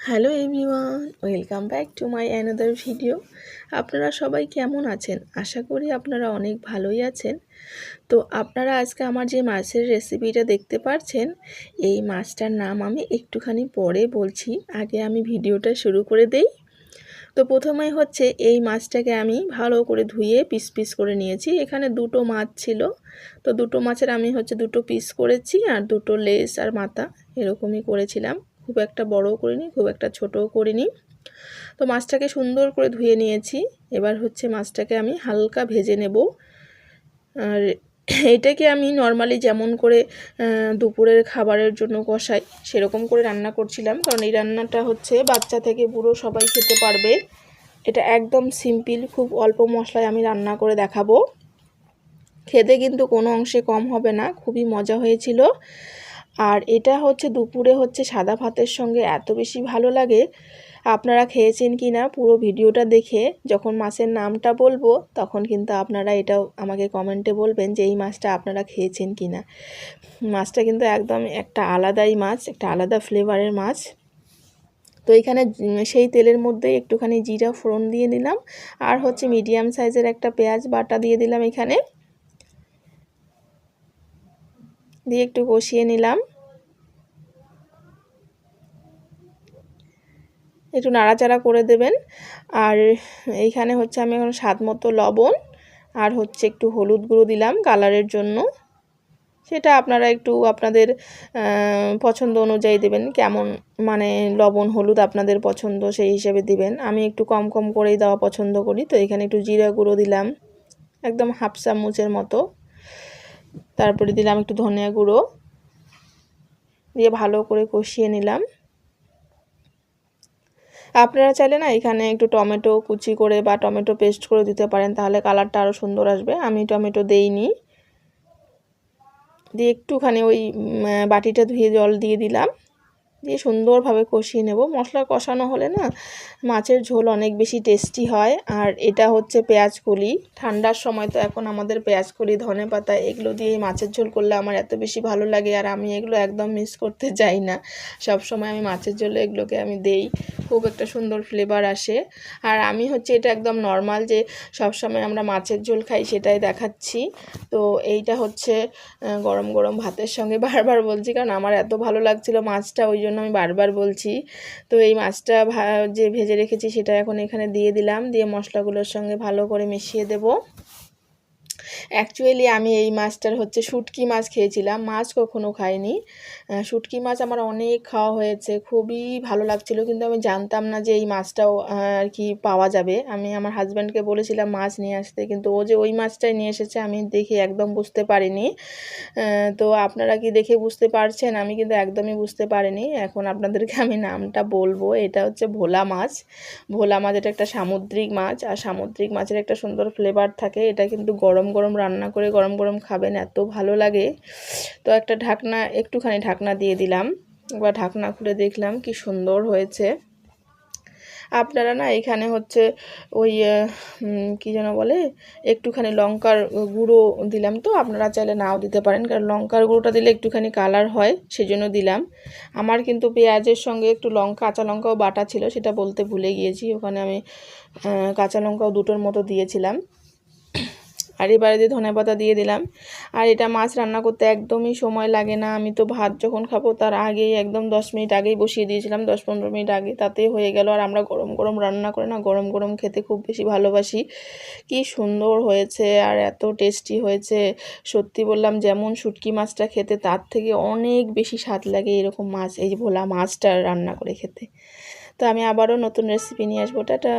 Hello everyone, welcome back to my another video. আপনারা সবাই কেমন আছেন? আশা করি আপনারা অনেক ভালোই আছেন। তো আপনারা আজকে আমার যে মাছের রেসিপিটা দেখতে পাচ্ছেন এই মাছটার নাম আমি একটুখানি পরে বলছি। আগে আমি ভিডিওটা শুরু করে দেই। তো প্রথমে হচ্ছে এই মাছটাকে আমি ভালো করে ধুয়ে পিস পিস করে নিয়েছি। এখানে দুটো মাছ ছিল। তো দুটো মাছের আমি হচ্ছে দুটো পিস করেছি আর দুটো লেস আর মাথা এরকমই করেছিলাম। খুব একটা বড়ও করিনি, খুব একটা ছোটও করিনি। তো মাছটাকে সুন্দর করে ধুয়ে নিয়েছি। এবার হচ্ছে মাছটাকে আমি হালকা ভেজে নেব। আর এটাকে আমি নর্মালি যেমন করে দুপুরের খাবারের জন্য কষাই, সেরকম করে রান্না করছিলাম। কারণ এই রান্নাটা হচ্ছে বাচ্চা থেকে বুড়ো সবাই খেতে পারবে। এটা একদম সিম্পল, খুব অল্প মশলায় আমি রান্না করে দেখাবো। খেতে কিন্তু কোনো অংশে কম হবে না, খুবই মজা হয়েছিল। আর এটা হচ্ছে দুপুরে হচ্ছে সাদা ভাতের সঙ্গে এত বেশি ভালো লাগে। আপনারা খেয়েছেন কি না পুরো ভিডিওটা দেখে যখন মাছের নামটা বলব তখন কিন্তু আপনারা এটাও আমাকে কমেন্টে বলবেন যে এই মাছটা আপনারা খেয়েছেন কি না। মাছটা কিন্তু একদম একটা আলাদাই মাছ, একটা আলাদা ফ্লেভারের মাছ। তো এখানে সেই তেলের মধ্যে একটুখানি জিরা ফোড়ন দিয়ে দিলাম। আর হচ্ছে মিডিয়াম সাইজের একটা পেঁয়াজ বাটা দিয়ে দিলাম এখানে। দিয়ে একটু কষিয়ে নিলাম। একটু নাড়াচাড়া করে দেবেন। আর এইখানে হচ্ছে আমি এখন স্বাদ মতো লবণ আর হচ্ছে একটু হলুদ গুঁড়ো দিলাম কালারের জন্য। সেটা আপনারা একটু আপনাদের পছন্দ অনুযায়ী দেবেন, কেমন মানে লবণ হলুদ আপনাদের পছন্দ সেই হিসেবে দিবেন। আমি একটু কম কম করেই দেওয়া পছন্দ করি, তো এখানে একটু জিরা গুঁড়ো দিলাম, একদম হাফ চামচের মতো। তারপরে দিলাম একটু ধনিয়া গুঁড়ো। দিয়ে ভালো করে কষিয়ে নিলাম। আপনারা চাইলে না এখানে একটু টমেটো কুচি করে বা টমেটো পেস্ট করে দিতে পারেন, তাহলে কালারটা আরও সুন্দর আসবে। আমি টমেটো দেইনি। দিয়ে একটুখানি ওই বাটিটা ধুয়ে জল দিয়ে দিলাম। দিয়ে সুন্দরভাবে কষিয়ে নেব। মশলা কষানো হলে না মাছের ঝোল অনেক বেশি টেস্টি হয়। আর এটা হচ্ছে পেঁয়াজ কলি ঠান্ডার সময় তো এখন আমাদের পেঁয়াজ কলি ধনে পাতা এগুলো দিয়ে মাছের ঝোল করলে আমার এত বেশি ভালো লাগে আর আমি এগুলো একদম মিস করতে যাই না। সব সময় আমি মাছের ঝোলে এগুলোকে আমি দেই। খুব একটা সুন্দর ফ্লেভার আসে। আর আমি হচ্ছে এটা একদম নর্মাল যে সব সময় আমরা মাছের ঝোল খাই সেটাই দেখাচ্ছি। তো এইটা হচ্ছে গরম গরম ভাতের সঙ্গে বারবার বলছি কারণ আমার এত ভালো লাগছিল মাছটা, ওই জন্য আমি বারবার বলছি। তো এই মাছটা যে ভেজে রেখেছি সেটা এখন এখানে দিয়ে দিলাম। দিয়ে মশলাগুলোর সঙ্গে ভালো করে মিশিয়ে দেব। অ্যাকচুয়ালি আমি এই মাছটার হচ্ছে শুটকি মাছ খেয়েছিলাম। মাছ কখনো খাইনি। শুটকি মাছ আমার অনেক খাওয়া হয়েছে। খুবই ভালো লাগছিল, কিন্তু আমি জানতাম না যে এই মাছটাও আর কি পাওয়া যাবে। আমি আমার হাজব্যান্ডকে বলেছিলাম মাছ নিয়ে আসতে, কিন্তু ও যে ওই মাছটাই নিয়ে এসেছে, আমি দেখে একদম বুঝতে পারিনি। তো আপনারা কি দেখে বুঝতে পারছেন? আমি কিন্তু একদমই বুঝতে পারিনি। এখন আপনাদেরকে আমি নামটা বলব। এটা হচ্ছে ভোলা মাছ। ভোলা মাছ এটা একটা সামুদ্রিক মাছ, আর সামুদ্রিক মাছের একটা সুন্দর ফ্লেভার থাকে। এটা কিন্তু গরম গরম রান্না করে গরম গরম খাবেন, এত ভালো লাগে। তো একটা ঢাকনা, একটুখানি ঢাকনা দিয়ে দিলাম। এবার ঢাকনা খুলে দেখলাম কি সুন্দর হয়েছে। আপনারা না এখানে হচ্ছে ওই কি যেন বলে, একটুখানি লঙ্কার গুঁড়ো দিলাম তো, আপনারা চাইলে নাও দিতে পারেন, কারণ লঙ্কার গুঁড়োটা দিলে একটুখানি কালার হয়, সেজন্য দিলাম। আমার কিন্তু পেঁয়াজের সঙ্গে একটু লঙ্কা কাঁচা লঙ্কাও বাটা ছিল, সেটা বলতে ভুলে গিয়েছি, ওখানে আমি কাঁচা লঙ্কাও দুটোর মতো দিয়েছিলাম। আর এবারে দিয়ে ধনে পাতা দিয়ে দিলাম। আর এটা মাছ রান্না করতে একদমই সময় লাগে না। আমি তো ভাত যখন খাব তার আগেই একদম দশ মিনিট আগেই বসিয়ে দিয়েছিলাম। দশ পনেরো মিনিট আগে তাতেই হয়ে গেল। আর আমরা গরম গরম রান্না করে না গরম গরম খেতে খুব বেশি ভালোবাসি। কি সুন্দর হয়েছে আর এত টেস্টি হয়েছে। সত্যি বললাম, যেমন শুটকি মাছটা খেতে তার থেকে অনেক বেশি স্বাদ লাগে এরকম মাছ, এই ভোলা মাছটা রান্না করে খেতে। তো আমি আবারও নতুন রেসিপি নিয়ে আসব। টাটা!